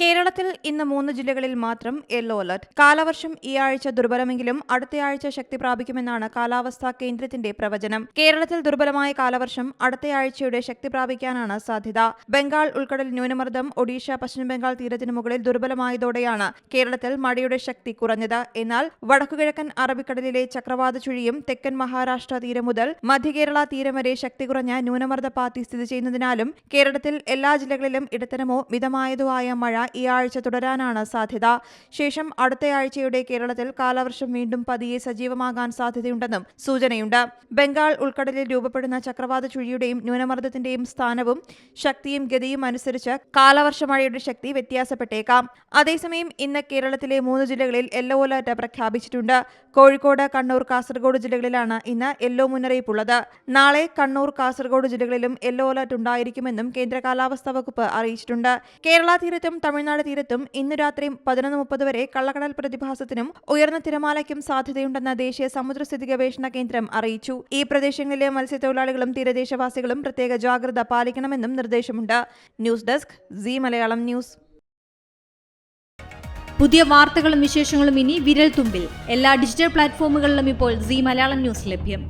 കേരളത്തിൽ ഇന്ന് മൂന്ന് ജില്ലകളിൽ മാത്രം യെല്ലോ അലർട്ട്. കാലവർഷം ഈ ആഴ്ച ദുർബലമെങ്കിലും അടുത്തയാഴ്ച ശക്തി പ്രാപിക്കുമെന്നാണ് കാലാവസ്ഥാ കേന്ദ്രത്തിന്റെ പ്രവചനം. കേരളത്തിൽ ദുർബലമായ കാലവർഷം അടുത്തയാഴ്ചയുടെ ശക്തി പ്രാപിക്കാനാണ് സാധ്യത. ബംഗാൾ ഉൾക്കടൽ ന്യൂനമർദ്ദം ഒഡീഷ പശ്ചിമബംഗാൾ തീരത്തിനു മുകളിൽ ദുർബലമായതോടെയാണ് കേരളത്തിൽ മഴയുടെ ശക്തി കുറഞ്ഞത്. എന്നാൽ വടക്കുകിഴക്കൻ അറബിക്കടലിലെ ചക്രവാത ചുഴിയും തെക്കൻ മഹാരാഷ്ട്ര തീരം മുതൽ മധ്യകേരള തീരം വരെ ശക്തി കുറഞ്ഞ ന്യൂനമർദ്ദ പാത്തി സ്ഥിതി ചെയ്യുന്നതിനാലും കേരളത്തിൽ എല്ലാ ജില്ലകളിലും ഇടത്തരമോ മിതമായതോ ആയ മഴ ഈ ആഴ്ച തുടരാനാണ് സാധ്യത. ശേഷം അടുത്തയാഴ്ചയുടെ കേരളത്തിൽ കാലവർഷം വീണ്ടും പതിയെ സജീവമാകാൻ സാധ്യതയുണ്ടെന്നും സൂചനയുണ്ട്. ബംഗാൾ ഉൾക്കടലിൽ രൂപപ്പെടുന്ന ചക്രവാത ചുഴിയുടെയും ന്യൂനമർദ്ദത്തിന്റെയും സ്ഥാനവും ശക്തിയും ഗതിയും അനുസരിച്ച് കാലവർഷ മഴയുടെ ശക്തി വ്യത്യാസപ്പെട്ടേക്കാം. അതേസമയം ഇന്ന് കേരളത്തിലെ മൂന്ന് ജില്ലകളിൽ യെല്ലോ അലർട്ട് പ്രഖ്യാപിച്ചിട്ടുണ്ട്. കോഴിക്കോട് കണ്ണൂർ കാസർഗോഡ് ജില്ലകളിലാണ് ഇന്ന് യെല്ലോ മുന്നറിയിപ്പുള്ളത്. നാളെ കണ്ണൂർ കാസർഗോഡ് ജില്ലകളിലും യെല്ലോ അലർട്ട് ഉണ്ടായിരിക്കുമെന്നും കേന്ദ്ര കാലാവസ്ഥാ വകുപ്പ് അറിയിച്ചിട്ടുണ്ട്. കേരള തീരത്തും തമിഴ്നാട് തീരത്തും ഇന്നു രാത്രി പതിനൊന്ന് മുപ്പത് വരെ കള്ളക്കടൽ പ്രതിഭാസത്തിനും ഉയർന്ന തിരമാലയ്ക്കും സാധ്യതയുണ്ടെന്ന് ദേശീയ സമുദ്രസ്ഥിതി ഗവേഷണ കേന്ദ്രം അറിയിച്ചു. ഈ പ്രദേശങ്ങളിലെ മത്സ്യത്തൊഴിലാളികളും തീരദേശവാസികളും പ്രത്യേക ജാഗ്രത പാലിക്കണമെന്നും നിർദ്ദേശമുണ്ട്. News desk C Malayalam news. പുതിയ വാർത്തകളും വിശേഷങ്ങളും ഇനി വിരൽ തുമ്പിൽ എല്ലാ ഡിജിറ്റൽ പ്ലാറ്റ്ഫോമുകളിലും ഇപ്പോൾ സി മലയാളം ന്യൂസ് ലഭ്യം.